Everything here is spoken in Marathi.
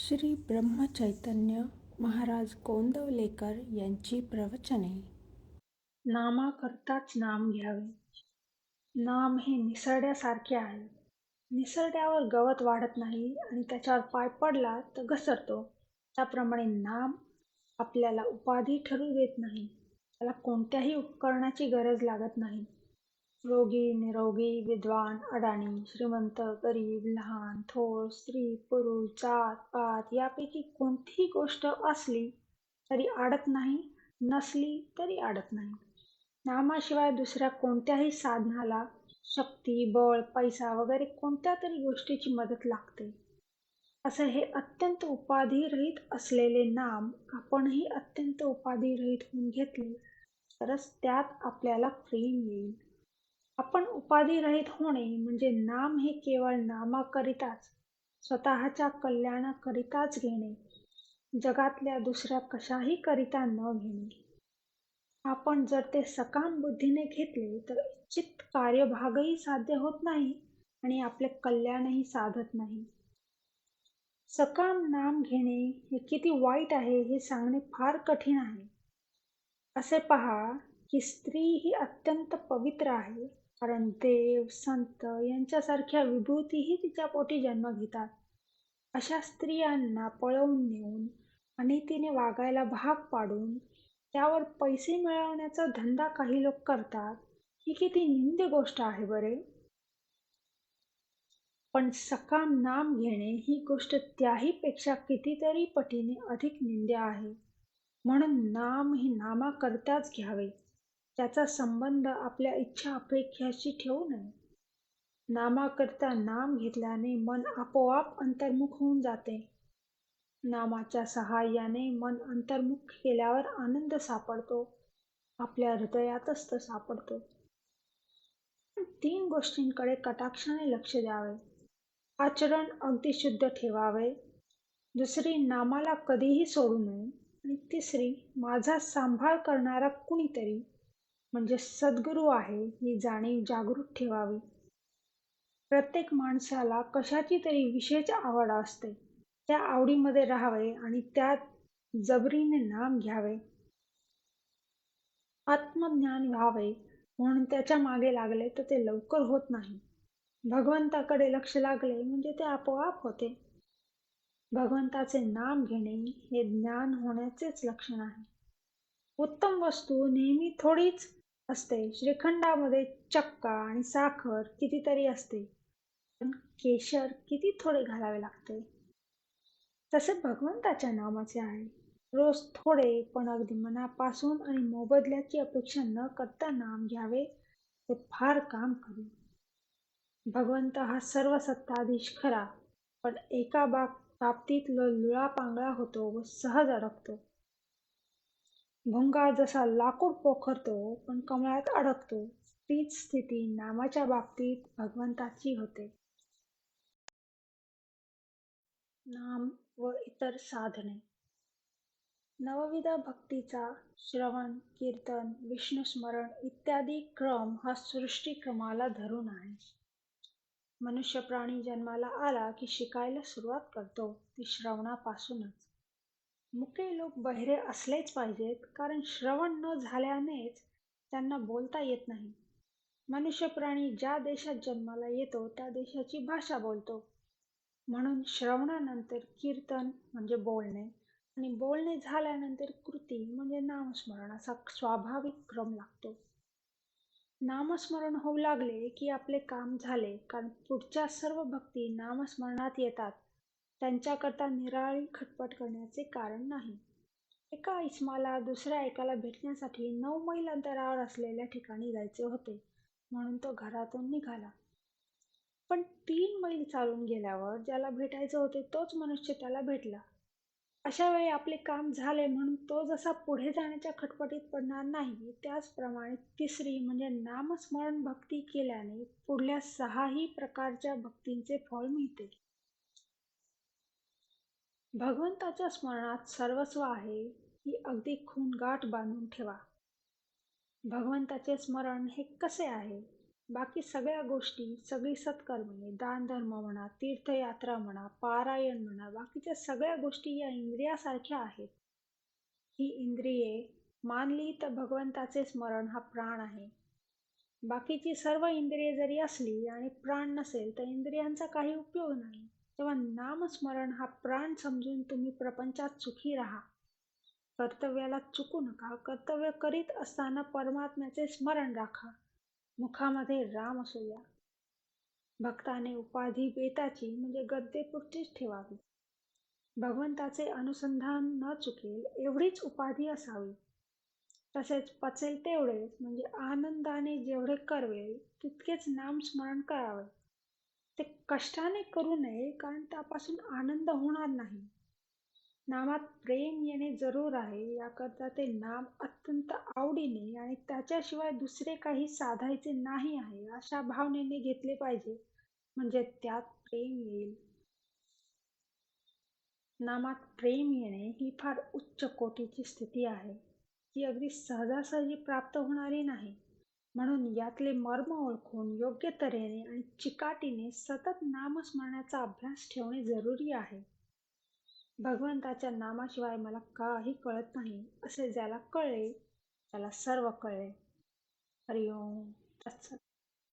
श्री ब्रह्मचैतन्य महाराज गोंदवलेकर यांची प्रवचने. नामाकरताच नाम घ्यावे. नाम हे निसरड्यासारखे आहे. निसरड्यावर गवत वाढत नाही आणि त्याच्यावर पाय पडला तर घसरतो. त्याप्रमाणे नाम आपल्याला उपाधी ठरू देत नाही. त्याला कोणत्याही उपकरणाची गरज लागत नाही. रोगी निरोगी विद्वान अडाणी श्रीमंत गरीब लहान थोर स्त्री पुरुष जात पात यापैकी कोणतीही गोष्ट असली तरी आडत नाही नसली तरी आडत नाही. नामाशिवाय दुसऱ्या कोणत्याही साधनाला शक्ती बळ पैसा वगैरे कोणत्या तरी गोष्टीची मदत लागते. असं हे अत्यंत उपाधिरहित असलेले नाम आपणही अत्यंत उपाधिरहित होऊन घेतले तरच त्यात आपल्याला प्रेम येईल. आपण उपाधिरहित होणे म्हणजे नाम हे केवळ नामाकरिताच स्वतःच्या कल्याणाकरिताच घेणे जगातल्या दुसऱ्या कशाही करिता न घेणे. आपण जर ते सकाम बुद्धीने घेतले तर इच्छित कार्यभागही साध्य होत नाही आणि आपले कल्याणही साधत नाही. सकाम नाम घेणे हे किती वाईट आहे हे सांगणे फार कठीण आहे. असे पहा की स्त्री ही अत्यंत पवित्र आहे. कारण देव संत यांच्यासारख्या विभूतीही तिच्या पोटी जन्म घेतात. अशा स्त्रियांना पळवून नेऊन आणि तिने वागायला भाग पाडून त्यावर पैसे मिळवण्याचा धंदा काही लोक करतात. ही किती निंद गोष्ट आहे बरे? पण सकाम नाम घेणे ही गोष्ट त्याही पेक्षा कितीतरी पटीने अधिक निंद्य आहे. म्हणून नाम ही नामाकरताच घ्यावे. त्याचा संबंध आपल्या इच्छा अपेक्षाशी ठेवू नये. नामाकरता नाम घेतल्याने मन आपोआप अंतर्मुख होऊन जाते. नामाच्या सहाय्याने मन अंतर्मुख केल्यावर आनंद सापडतो. आपल्या हृदयातच तो सापडतो. तीन गोष्टींकडे कटाक्षाने लक्ष द्यावे. आचरण अगदी शुद्ध ठेवावे. दुसरी नामाला कधीही सोडू नये. आणि तिसरी माझा सांभाळ करणारा कुणीतरी. म्हणजे सद्गुरू आहे ही जाणीव जागृत ठेवावी. प्रत्येक माणसाला कशाची तरी विशेष आवड असते त्या आवडीमध्ये राहावे आणि त्यात जबरीने नाम घ्यावे. आत्मज्ञान व्हावे म्हणून त्याच्यामागे लागले तर ते लवकर होत नाही. भगवंताकडे लक्ष लागले म्हणजे ते आपोआप होते. भगवंताचे नाम घेणे हे ज्ञान होण्याचेच लक्षण आहे. उत्तम वस्तू नेहमी थोडीच असते. श्रीखंडामध्ये चक्का आणि साखर कितीतरी असते. पण केशर किती थोडे घालावे लागते. तसे भगवंताच्या नामाचे आहे. रोज थोडे पण अगदी मनापासून आणि मोबदल्याची अपेक्षा न करता नाम घ्यावे ते फार काम करू. भगवंत हा सर्व सत्ताधीश खरा पण एका बाब बाबतीत लुळा पांगळा होतो व सहज अडकतो. भुंगा जसा लाकूड पोखरतो पण कमळात अडकतो. तीच स्थिती नामाच्या बाबतीत भगवंताची होते. नाम व इतर साधने. नवविध भक्तीचा श्रवण कीर्तन विष्णुस्मरण इत्यादी क्रम हा सृष्टीक्रमाला धरून आहे. मनुष्य प्राणी जन्माला आला की शिकायला सुरुवात करतो ती श्रवणापासूनच. मुके लोक बहिरे असलेच पाहिजेत कारण श्रवण न झाल्यानेच त्यांना बोलता येत नाही. मनुष्य प्राणी ज्या देशात जन्माला येतो त्या देशाची भाषा बोलतो. म्हणून श्रवणानंतर कीर्तन म्हणजे बोलणे आणि बोलणे झाल्यानंतर कृती म्हणजे नामस्मरण असा स्वाभाविक क्रम लागतो. नामस्मरण होऊ लागले की आपले काम झाले कारण पुढच्या सर्व भक्ती नामस्मरणात येतात. त्यांच्याकरता निराळी खटपट करण्याचे कारण नाही. एका इस्माला दुसऱ्या एकाला भेटण्यासाठी नऊ मैल अंतरावर असलेल्या ठिकाणी जायचे होते म्हणून तो घरातून निघाला. पण तीन मैल चालून गेल्यावर ज्याला भेटायचे होते तोच मनुष्य त्याला भेटला. अशा वेळी आपले काम झाले म्हणून तो जसा पुढे जाण्याच्या खटपटीत पडणार नाही त्याचप्रमाणे तिसरी म्हणजे नामस्मरण भक्ती केल्याने पुढल्या सहाही प्रकारच्या भक्तींचे फळ मिळते. भगवंताच्या स्मरणात सर्वस्व आहे ही अगदी खून गाठ बांधून ठेवा. भगवंताचे स्मरण हे कसे आहे? बाकी सगळ्या गोष्टी सगळी सत्कर्मे दानधर्म म्हणा तीर्थयात्रा म्हणा पारायण म्हणा बाकीच्या सगळ्या गोष्टी या इंद्रियासारख्या आहेत. ही इंद्रिये मानली तर भगवंताचे स्मरण हा प्राण आहे. बाकीची सर्व इंद्रिये जरी असली आणि प्राण नसेल तर इंद्रियांचा काही उपयोग नाही. तेव्हा नामस्मरण हा प्राण समजून तुम्ही प्रपंचात सुखी राहा. कर्तव्याला चुकू नका. कर्तव्य करीत असताना परमात्म्याचे स्मरण राखा. मुखामध्ये राम असूया भक्ताने उपाधी बेताची म्हणजे गद्देपुरतीच ठेवावी. भगवंताचे अनुसंधान न चुकेल एवढीच उपाधी असावी. तसेच पचेल तेवढेच म्हणजे आनंदाने जेवढे करवेल तितकेच नामस्मरण करावे. ते कष्टाने करू नये कारण त्यापासून आनंद होणार नाही. नामात प्रेम येणे जरूर आहे याकरता ते नाम अत्यंत आवडीने आणि त्याच्याशिवाय दुसरे काही साधायचे नाही आहे अशा भावनेने घेतले पाहिजे. म्हणजे त्यात प्रेम येईल. नामात प्रेम येणे ही फार उच्च कोटीची स्थिती आहे. ती अगदी सहजासहजी प्राप्त होणारी नाही. म्हणून यातले मर्म ओळखून योग्य तऱ्हेने आणि चिकाटीने सतत नामस्मरणाचा अभ्यास ठेवणे जरुरी आहे. भगवंताच्या नामाशिवाय मला काही कळत नाही असे ज्याला कळले त्याला सर्व कळले. हरिओम. तत्सत.